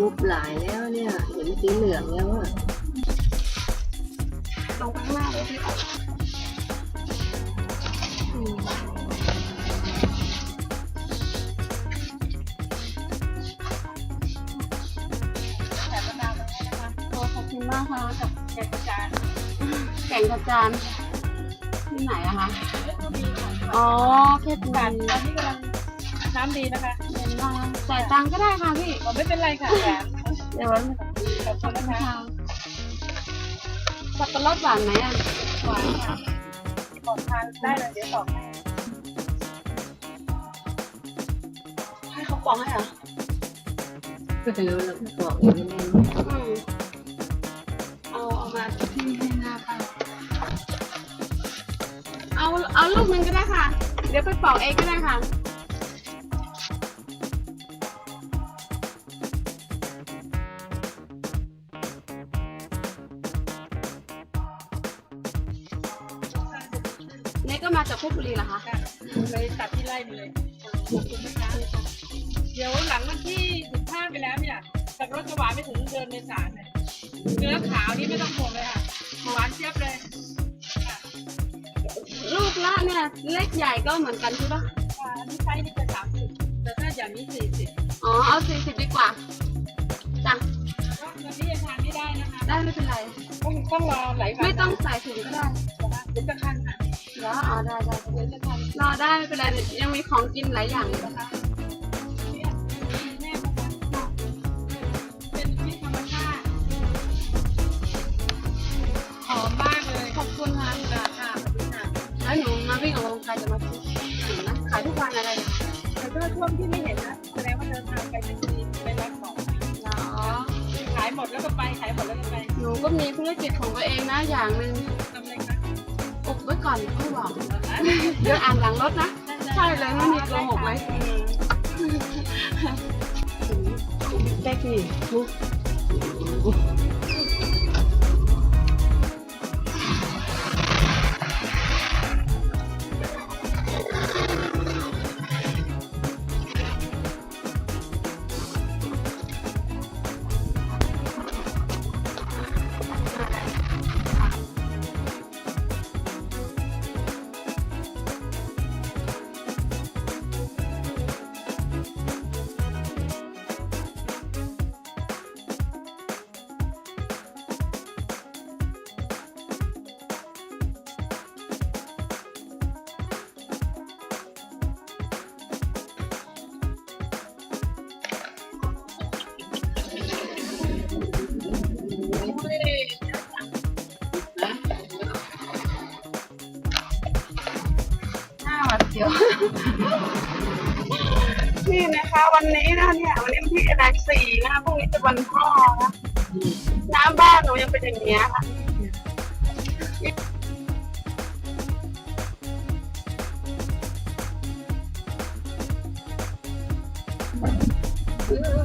ยุบหลายแล้วเนี่ยเห็นสีเหลืองแล้วอะลงข้างหน้าเลยพี่มแถมมะนากค่ะกับแกงกระจานแกงกระจานที่ไหนอะคะ อ๋อแค่ตันตอนนี้กำลัง น้ำดีนะคะเห็นมาจ่ายตังค์ก็ได้ค่ะพี่ผมไม่เป็นไรค่ะแถมเดี๋ยวไว้ขอบคุณนะคะสับปะรดหวานไหมอะหวานค่ะบอกทานได้เลยเดี๋ยวบอกให้ให้เขาปองให้เหรอก็จะรู้แล้วก็บอกอย่างนี้อืมเอาเอามาที่ให้หน้าป้าเอาเอาลูกหนึงก็ได้ค่ะ เดี๋ยวไปปอกเองก็ได้ค่ะ นี่ก็มาจากเพชรบุรีเหรอคะค่ะเลยตัดที่ไร่ไปเลยขอบคุณนะคะเดี๋ยวหลังวันที่สิบห้าไปแล้วเนี่ยจากรถจะหวานไปถึงเดือนเมษายนเนี่ยเนื้อขาวนี่ไม่ต้องห่วงเลยค่ะหวานเจี๊ยบเลยค่ะลูกละเนี่ยเล็กใหญ่ก็เหมือนกันใช่ปะอ่าอันนี้ไซส์นี่จะสามสิบแต่ถ้าอย่างนี้สี่สิบอ๋อ เอาสี่สิบดีกว่า จ้ะ ก็วันนี้ยังทานไม่ได้นะคะ ได้ไม่เป็นไร ต้องต้องรอหลายวันไม่ต้องใส่ถุงก็ได้ เดี๋ยวจะคัน รอได้ไม่เป็นไรยังมีของกินหลายอย่างอยู่นะคะเนี่ยแม่นะคะเป็นพริกธรรมชาติหอมมากเลย ขอบคุณค่ะค่ะค่ะขอบคุณค่ะแล้วหนูมาวิ่งออกกำลังกายจะมาซื้อถุงนะขายทุกวันอะไรเนี่ยแต่ถ้าช่วงที่ไม่เห็นนะแสดงว่าเดินทางไปเป็นทีไปรับของเหรอขายหมดแล้วก็ไปขายหมดแล้วก็ไปหนูก็มีธุรกิจของตัวเองนะอย่างหนึ่งทำอะ ไรคะอุบไว้ก่อนไม่บอกเดี๋ยวอ่านหลังรถนะ ใช่เลยไม่มีโกหกเลยเด็กนี่ทุ ยว นี่นะคะวันนี้นะเนี่ยวันนี้วันที่อะไรสี่นะพรุ่งนี้จะวันพ่อนะน้ำบ้านหนูยังเป็นอย่างเงี้ยค่ะอื